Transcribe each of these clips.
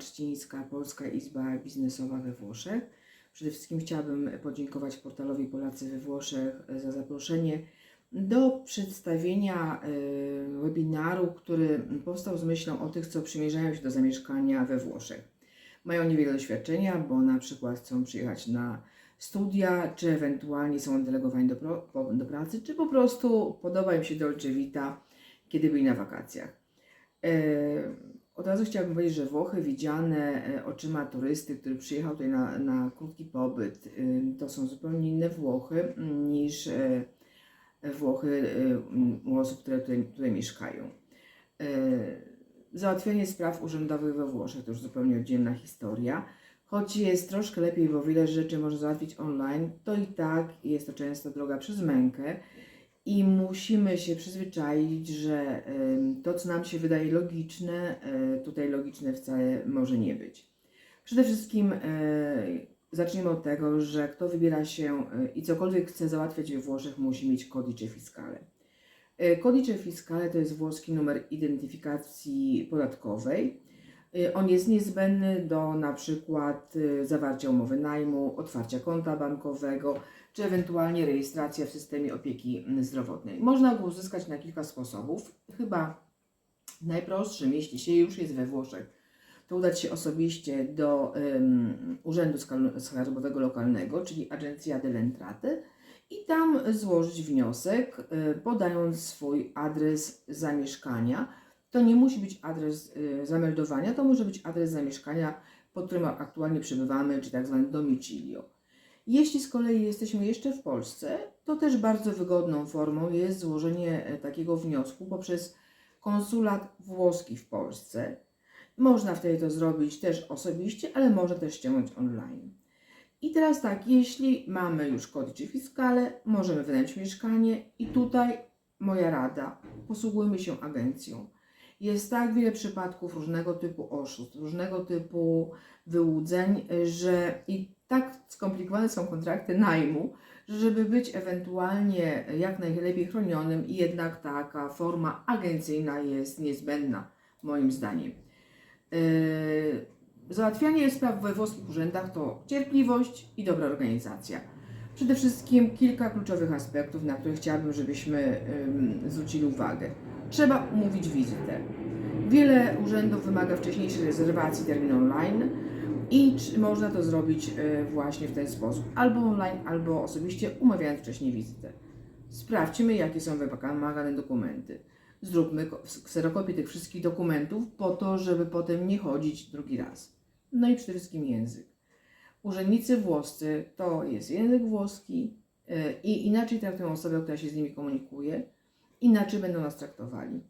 Trzcińska, Polska Izba Biznesowa we Włoszech. Przede wszystkim chciałabym podziękować portalowi Polacy we Włoszech za zaproszenie do przedstawienia y, webinaru, który powstał z myślą o tych, co przymierzają się do zamieszkania we Włoszech. Mają niewiele doświadczenia, bo na przykład chcą przyjechać na studia, czy ewentualnie są delegowani do, do pracy, czy po prostu podoba im się Dolce Vita, kiedy byli na wakacjach. Od razu chciałabym powiedzieć, że Włochy widziane e, oczyma turysty, który przyjechał tutaj na, na krótki pobyt, y, to są zupełnie inne Włochy mm, niż e, Włochy y, mm, u osób, które tutaj, tutaj mieszkają. E, Załatwianie spraw urzędowych we Włoszech to już zupełnie oddzielna historia. Choć jest troszkę lepiej, bo wiele rzeczy można załatwić online, to i tak jest to często droga przez mękę i musimy się przyzwyczaić, że to, co nam się wydaje logiczne, e, tutaj logiczne wcale może nie być. Przede wszystkim e, zacznijmy od tego, że kto wybiera się e, i cokolwiek chce załatwiać we Włoszech, musi mieć codice fiscale. Codice fiscale to jest włoski numer identyfikacji podatkowej. E, On jest niezbędny do na przykład e, zawarcia umowy najmu, otwarcia konta bankowego, czy ewentualnie rejestracja w systemie opieki zdrowotnej. Można go uzyskać na kilka sposobów. Chyba najprostszym, jeśli się już jest we Włoszech, to udać się osobiście do em, Urzędu Skarbowego Lokalnego, czyli Agencja dell'Entrate i tam złożyć wniosek, e, podając swój adres zamieszkania. To nie musi być adres e, zameldowania, to może być adres zamieszkania, pod którym aktualnie przebywamy, czy tak zwany domicilio. Jeśli z kolei jesteśmy jeszcze w Polsce, to też bardzo wygodną formą jest złożenie e, takiego wniosku poprzez konsulat włoski w Polsce. Można wtedy to zrobić też osobiście, ale można też ściągnąć online. I teraz tak, jeśli mamy już codice fiscale, możemy wynająć mieszkanie i tutaj moja rada, posługujmy się agencją. Jest tak wiele przypadków różnego typu oszustw, różnego typu wyłudzeń, że i tak skomplikowane są kontrakty najmu, że żeby być ewentualnie jak najlepiej chronionym, jednak taka forma agencyjna jest niezbędna, moim zdaniem. Yy, Załatwianie spraw we włoskich urzędach to cierpliwość i dobra organizacja. Przede wszystkim kilka kluczowych aspektów, na które chciałabym, żebyśmy zwrócili uwagę. Trzeba umówić wizytę. Wiele urzędów wymaga wcześniejszej rezerwacji terminu online i można to zrobić y, właśnie w ten sposób, albo online, albo osobiście, umawiając wcześniej wizytę. Sprawdźmy, jakie są wymagane dokumenty. Zróbmy ko- kserokopię tych wszystkich dokumentów po to, żeby potem nie chodzić drugi raz. No i przede wszystkim język. Urzędnicy włoscy to jest język włoski y, i inaczej traktują osobę, która się z nimi komunikuje, inaczej będą nas traktowali.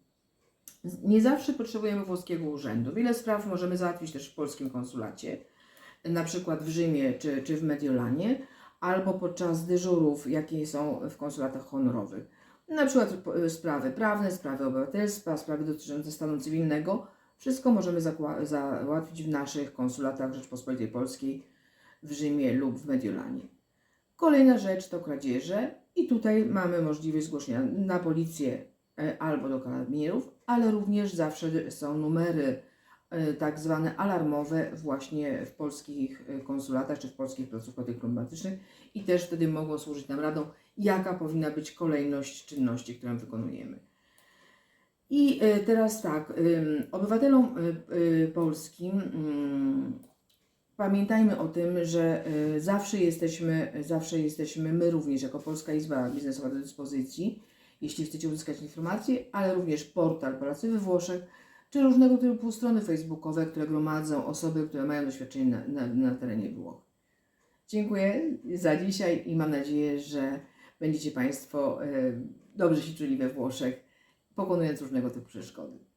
Nie zawsze potrzebujemy włoskiego urzędu. Wiele spraw możemy załatwić też w polskim konsulacie, na przykład w Rzymie czy, czy w Mediolanie, albo podczas dyżurów, jakie są w konsulatach honorowych. Na przykład p- sprawy prawne, sprawy obywatelstwa, sprawy dotyczące stanu cywilnego. Wszystko możemy załatwić w naszych konsulatach Rzeczpospolitej Polskiej w Rzymie lub w Mediolanie. Kolejna rzecz to kradzieże i tutaj mamy możliwość zgłoszenia na policję e, albo do karabinierów, ale również zawsze są numery e, tak zwane alarmowe właśnie w polskich e, konsulatach czy w polskich placówkach dyplomatycznych i też wtedy mogą służyć nam radą, jaka powinna być kolejność czynności, którą wykonujemy. I teraz tak, obywatelom polskim ym, pamiętajmy o tym, że y, zawsze jesteśmy, zawsze jesteśmy my również jako Polska Izba Biznesowa do dyspozycji, jeśli chcecie uzyskać informacje, ale również portal Polacy we Włoszech, czy różnego typu strony facebookowe, które gromadzą osoby, które mają doświadczenie na, na, na terenie Włoch. Dziękuję za dzisiaj i mam nadzieję, że będziecie Państwo y, dobrze się czuli we Włoszech, pokonując różnego typu przeszkody.